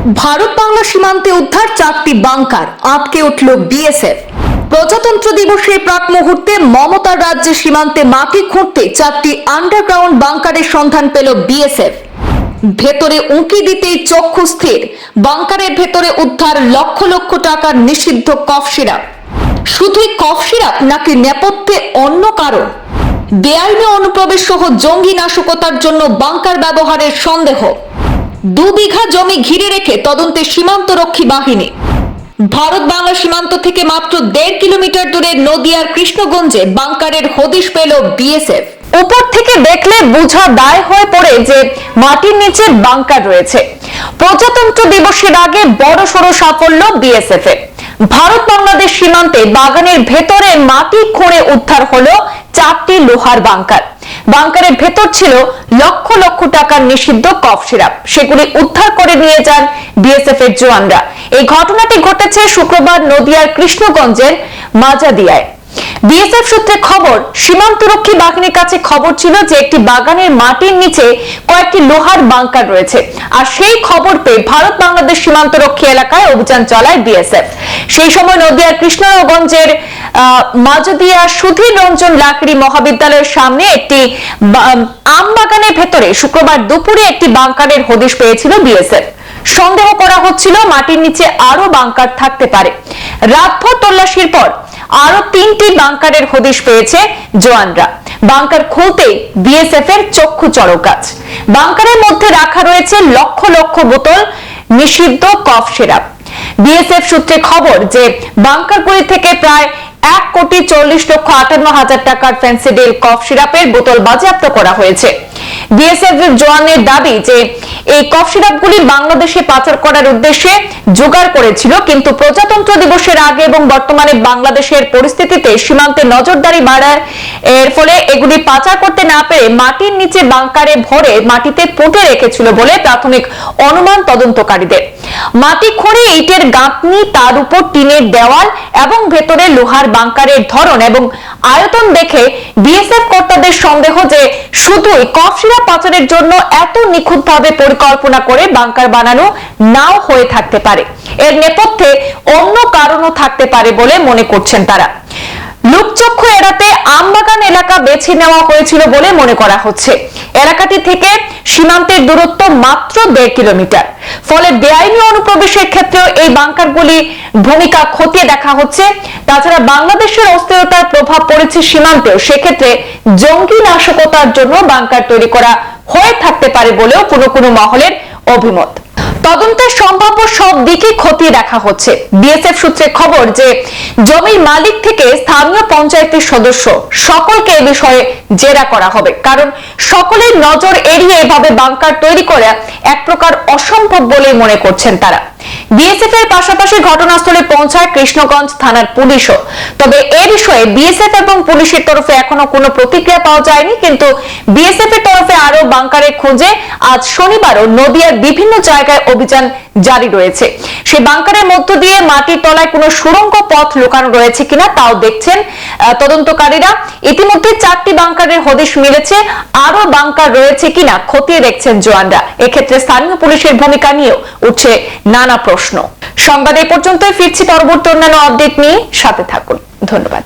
ভারত বাংলা সীমান্তে উদ্ধার চারটি বাংকার, আটকে উঠল বিএসএফ। প্রজাতন্ত্র দিবসের প্রাক মুহূর্তে মমতার রাজ্যে সীমান্তে মাটি খুঁড়তে চারটি আন্ডারগ্রাউন্ড বাংকারের সন্ধান পেল বিএসএফ। ভেতরে উঁকি দিতেই চক্ষু স্থির, বাংকারের ভেতরে উদ্ধার লক্ষ লক্ষ টাকার নিষিদ্ধ কফ সিরাপ। শুধুই কফ সিরাপ নাকি নেপথ্যে অন্য কারণ? বেআইনি অনুপ্রবেশ সহ জঙ্গি নাশকতার জন্য বাংকার ব্যবহারের সন্দেহ। দু বিঘা জমি ঘিরে রেখে তদন্তে সীমান্তরক্ষী বাহিনী। ভারত বাংলা সীমান্ত থেকে মাত্র দেড় কিলোমিটার দূরে নদিয়ার কৃষ্ণগঞ্জে বাংকারের হদিশ পেল বিএসএফ। উপর থেকে দেখলে বোঝা দায় হয়ে পড়ে যে মাটির নিচে বাংকার রয়েছে। প্রজাতন্ত্র দিবসের আগে বড় সড়ো সাফল্য বিএসএফ এর ভারত বাংলাদেশ সীমান্তে বাগানের ভেতরে মাটি খুঁড়ে উদ্ধার হলো চারটি লোহার বাংকার। বাংকারের ভেতর ছিল লক্ষ লক্ষ টাকার নিষিদ্ধ কফ সিরাপ। সেগুলি উদ্ধার করে নিয়ে যান বিএসএফ এর জওয়ানরা। এই ঘটনাটি ঘটেছে শুক্রবার নদিয়ার কৃষ্ণগঞ্জের মাজাদিয়ায়। বিএসএফ সূত্রে খবর সীমান্তরক্ষী বাহিনীর কাছে খবর ছিল যে একটি বাগানের মাটির নিচে কয়েকটি লোহার বাংকার রয়েছে। আর সেই খবর পেয়ে ভারত বাংলাদেশ সীমান্তরক্ষী এলাকায় অভিযান চালায় বিএসএফ। সেই সময় নদিয়ার কৃষ্ণগঞ্জের আহ, মাজদিয়া সুধীর রঞ্জন লাকড়ি মহাবিদ্যালয়ের সামনে একটি আম বাগানের ভেতরে শুক্রবার দুপুরে একটি বাংকারের হদিশ পেয়েছিল বিএসএফ। সন্দেহ করা হচ্ছিল মাটির নিচে আরও বাংকার থাকতে পারে। রাতভর তল্লাশির পর আরও তিনটি বাংকারের হদিশ পেয়েছে জওয়ানরা বাংকার খুলতে বিএসএফ এর চক্ষু চড়ক গাছ। বাংকারের মধ্যে রাখা রয়েছে লক্ষ লক্ষ বোতল নিষিদ্ধ কফ সিরাপ। বিএসএফ সূত্রে খবর যে বাংকারগুলি থেকে প্রায় এক কোটি চল্লিশ লক্ষ আটান্ন হাজার টাকার ফেন্সিডিল কফ সিরাপের বোতল বাজেয়াপ্ত করা হয়েছে। বিএসএফ এর জওয়ানের দাবি যে এই কফ সিরাপগুলি বাংলাদেশে পাচার করার উদ্দেশ্যে জোগাড় করেছিল, কিন্তু প্রজাতন্ত্র দিবসের আগে এবং বর্তমানে বাংলাদেশের পরিস্থিতিতে সীমান্তে নজরদারি বাড়ার এর ফলে এগুলি পাচার করতে না পেরে মাটির নিচে বাংকারে ভরে মাটিতে পুঁতে রেখেছিল বলে প্রাথমিক অনুমান তদন্তকারীদের। মাটি খুঁড়ে, ইটের গাঁথনি, তার উপর টিনের দেওয়াল এবং ভেতরে লোহার বাংকারের ধরন এবং আয়তন দেখে বিএসএফ কর্তাদের সন্দেহ যে শুধুই কফ সিরাপ পাচারের জন্য এত নিখুঁতভাবে পরিকল্পনা করে বাংকার বানানো নাও হয়ে থাকতে পারে। এর নেপথ্যে অন্য কারণও থাকতে পারে বলে মনে করছেন তারা। লোকচক্ষু এড়াতে আমবাগান এলাকা বেছে নেওয়া হয়েছিল বলে মনে করা হচ্ছে। এলাকাটি থেকে সীমান্তের দূরত্ব মাত্র দেড় কিলোমিটার। ফলে বেআইনি অনুপ্রবেশের ক্ষেত্রেও এই বাংকারগুলি ভূমিকা খতিয়ে দেখা হচ্ছে। তাছাড়া বাংলাদেশের অস্থিরতার প্রভাব পড়েছে সীমান্তেও। সেক্ষেত্রে জঙ্গি নাশকতার জন্য বাংকার তৈরি করা হয়ে থাকতে পারে বলেও কোনো কোনো মহলের অভিমত। তদন্তের সম্ভাব্য সব দিকে খতিয়ে দেখা হচ্ছে। বিএসএফ সূত্রে খবর যে, জমির মালিক থেকে স্থানীয় পঞ্চায়েতের সদস্য সকলকে এ বিষয়ে জেরা করা হবে। কারণ সকলের নজর এড়িয়ে এভাবে বাংকার তৈরি করা এক প্রকার অসম্ভব বলে মনে করছেন তারা। বিএসএফ এর পাশাপাশি ঘটনাস্থলে পৌঁছায় কৃষ্ণগঞ্জ থানার পুলিশও। তবে এ বিষয়ে বিএসএফ এবং পুলিশের তরফে এখনও কোনো প্রতিক্রিয়া পাওয়া যায়নি, কিন্তু বিএসএফ এর তরফে আরও বাংকারের খোঁজে আজ শনিবারও নদিয়ার বিভিন্ন জায়গায় অভিযান জারি রয়েছে। সেই বাংকারের মধ্য দিয়ে মাটির তলায় কোনো সুড়ঙ্গ পথ লুকানো রয়েছে কিনা তাও দেখছেন তদন্তকারীরা। ইতিমধ্যে চারটি বাংকারের হদিশ মিলেছে আরও বাংকার রয়েছে কিনা খতিয়ে দেখছেন জওয়ানরা এক্ষেত্রে স্থানীয় পুলিশের ভূমিকা নিয়েও উঠছে নানা প্রশ্ন। সংবাদ এই পর্যন্তই, ফিরছি পরবর্তী অন্যান্য আপডেট নিয়ে। সাথে থাকুন। ধন্যবাদ।